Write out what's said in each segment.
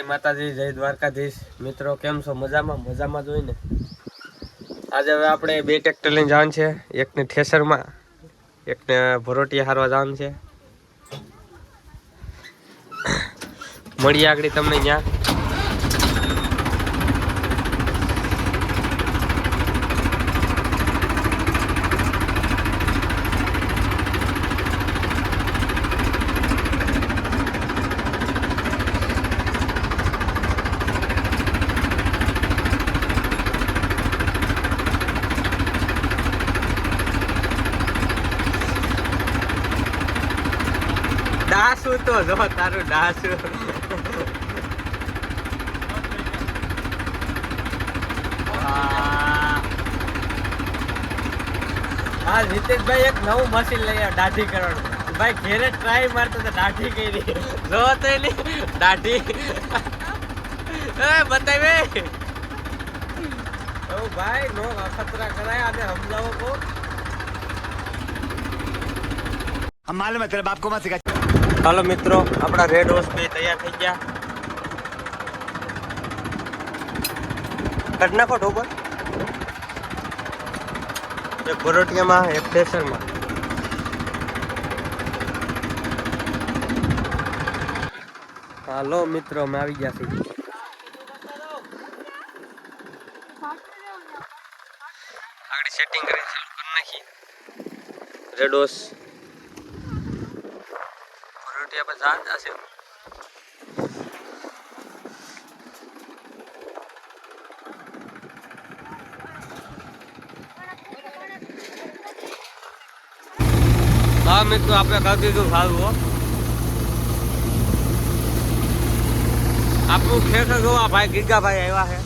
જય માતાજી, જય દ્વારકાધીશ. મિત્રો, કેમ છો? મજામાં? મજામાં જોઈને આજે હવે આપણે બે ટ્રેક્ટર લઈને જવાનું છે. એકને ઠેસરમાં, એકને ભરોટી હારવા જવાનું છે. મળીએ આગળ તમને ત્યાં. ડાસુ તો જો તારું ડાસુ હા હા જીતેશભાઈ એક નવું મશીન લઈ આવ્યા દાઢી કરવાનું ભાઈ ઘેરે ટ્રાય મારતો તો દાઢી કરી જો તો એની દાઢી એ બતાવે ઓ ભાઈ નો અખતરા કરાય અને હમલાઓ કો हम मालूम है तेरे बाप को मत सिखा હાલો મિત્રો આપણા રેડ હોર્સ બે તૈયાર થઈ ગયા. કાઢ નાખો ઢોબર એક પરોટિયામાં એક ઠેસરમાં હાલો મિત્રો અમે આવી ગયા છીએ. આગળ સેટિંગ કરીને ચાલુ કરી નાખીએ. રેડ પરોટિયા પર જાત હશે હા, મિત્રો, આપણે કરી દીધું સારું આપણું ખેતર જોવા ભાઈ ગીગાભાઈ આવ્યા છે.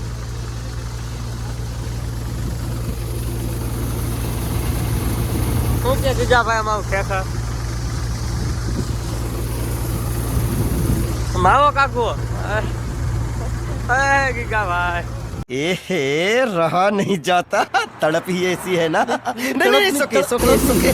શું કે ગીગાભાઈ, અમારું ખેતર? માવો કાકુ એ ગીગાભાઈ ए रहा नहीं जाता तड़प ही ऐसी है ना नहीं नहीं सुके सुके सुके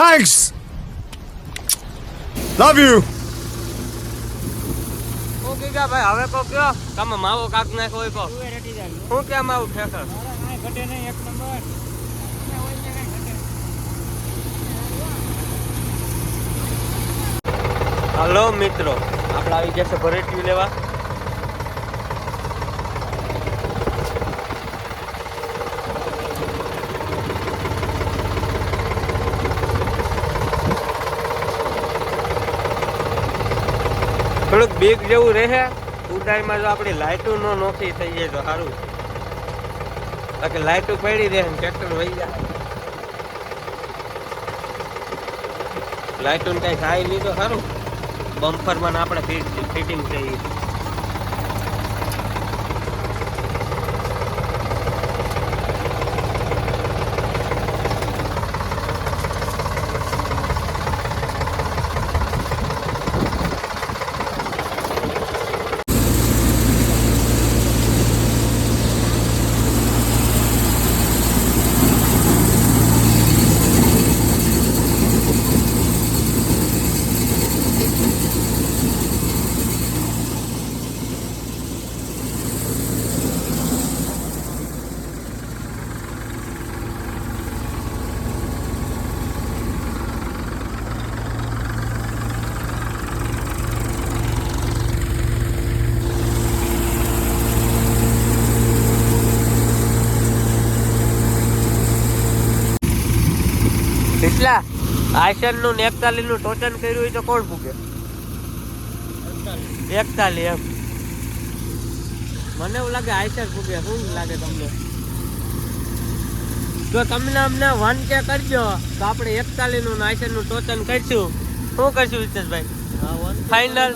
Thanks! Love you! હું કીધા ભાઈ હવે કો કયો? તમે માવો કાક? નાખો હોય કો હું કેમ માવો ઠેકર મિત્રો આપણે આવી ગયા છે ભરેટ્યું લેવા. થોડુંક બીક જેવું રહે ઉડાઈમાં જો આપણી લાઇટો નો નોખી થઈ જાય તો સારું. બાકી લાઇટો પડી રહે ને ટ્રેક્ટર વહી જાય. લાઇટો કઈ થાય નહીં તો સારું. બમ્પરમાં ને આપણે ફિટિંગ થઈ કેટલા? આયસનનું ને એકતાલીસનું ટોચન કર્યું હોય તો કોણ ભૂકે એકતાલીસ એમ. મને એવું લાગે આયસન ભૂકે શું લાગે તમને? જો તમને અમને વન કે કરજો તો આપણે એકતાલીસનું આયસનનું ટોચન કરશું. શું કરશું હિતેશભાઈ? ફાઇનલ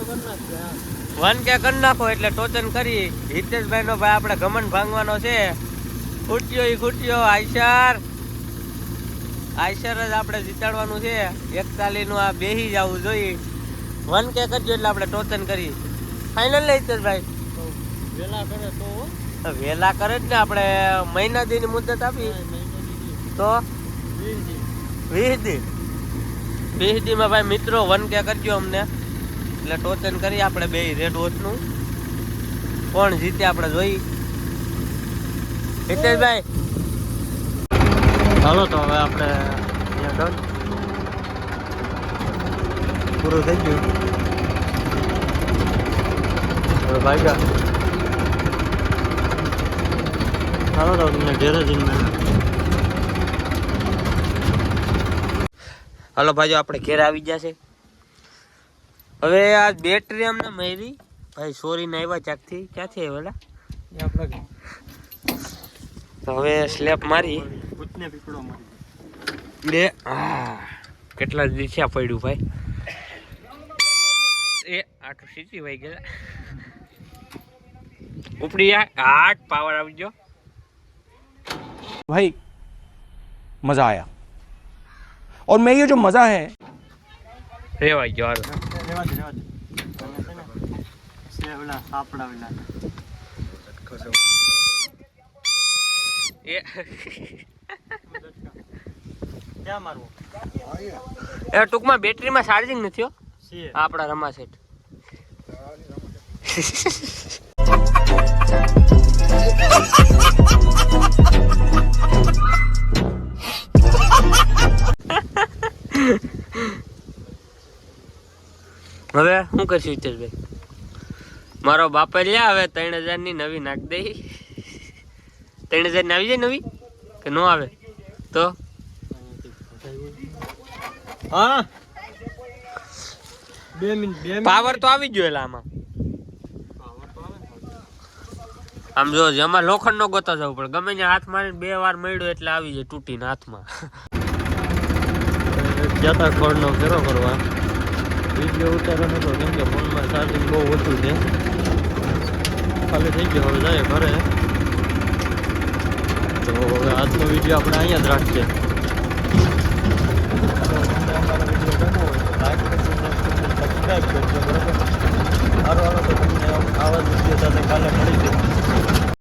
વન કે કરી નાખો એટલે ટોચન કરી. હિતેશભાઈ નો ભાઈ આપણે ગમન ભાંગવાનો છે. ખૂટ્યો ઈ ખૂટ્યો આઈશર આઈશર જ આપણે જીતાડવાનું છે. એકતાલી નું આ બેહી જવું જોઈએ. વન કે કરજો એટલે આપણે ટોચન કરી. ફાઇનલ ને ભાઈ વેલા કરે તો વેલા કરે જ ને આપણે મહિના દીની મુદત આપી. તો વીસ દી વીસ દી માં ભાઈ મિત્રો વન કે કરજો અમને. એટલે ટોચન કરી આપણે બે રેડ વોચનું કોણ જીતે આપણે જોઈ. હિતેશભાઈ? હાલો તો હવે આપણે અહીંયા ડન પૂરું થઈ ગયું. હવે ભાગ્યા હાલો તો તમને ઘેરે જઈને. હાલો ભાઈઓ આપણે ઘેર આવી ગયા છે. હવે આ બેટરી અમને મળી ભાઈ સોરી ને આવ્યા ચાકથી ક્યાંથી આવ્યા તો હવે સ્લેપ મારી. ભૂતને પીપળો મળી બે આ કેટલા દીઠ્યા પડ્યું ભાઈ એ આટલું સીધી વહી ગયા ઉપડી આ આઠ પાવર આવી ગયો भाई मज़ा आया और मैं ये जो मज़ा है રેવાઈ ગયો હાલો. રેવા ક્યાં મારવું. એ ટૂંકમાં બેટરીમાં ચાર્જિંગ નથી હો. આપણા રમા સેટ હવે શું કરશું ભાઈ મારો બાપે લ્યા હવે ત્રણ હજારની નવી નાખ દઈ ત્રણ હજારની આવી જાય નવી? કે ન આવે? તો? હા? બે મિનિટ બે મિનિટ. પાવર તો આવી ગયો એટલે આમાં. આમ જો જેમાં લોખંડ નો ગોતા જવું પડે. ગમે ત્યાં હાથ મારીને બે વાર મળ્યો એટલે આવી જાય તૂટીને હાથમાં. જતા ખોળનો ફેરો કરવા વીડિયો ઉતારો નતો કેમ કે ફોનમાં ચાર્જિંગ બહુ ઓછું છે. ખાલી થઈ ગયો હવે જાય ઘરે. તો હવે આજનો વીડિયો આપણે અહીંયા જ રાખીએ સારો તો તમને આવા જ વીડિયો સાથે કાલે મળી જાય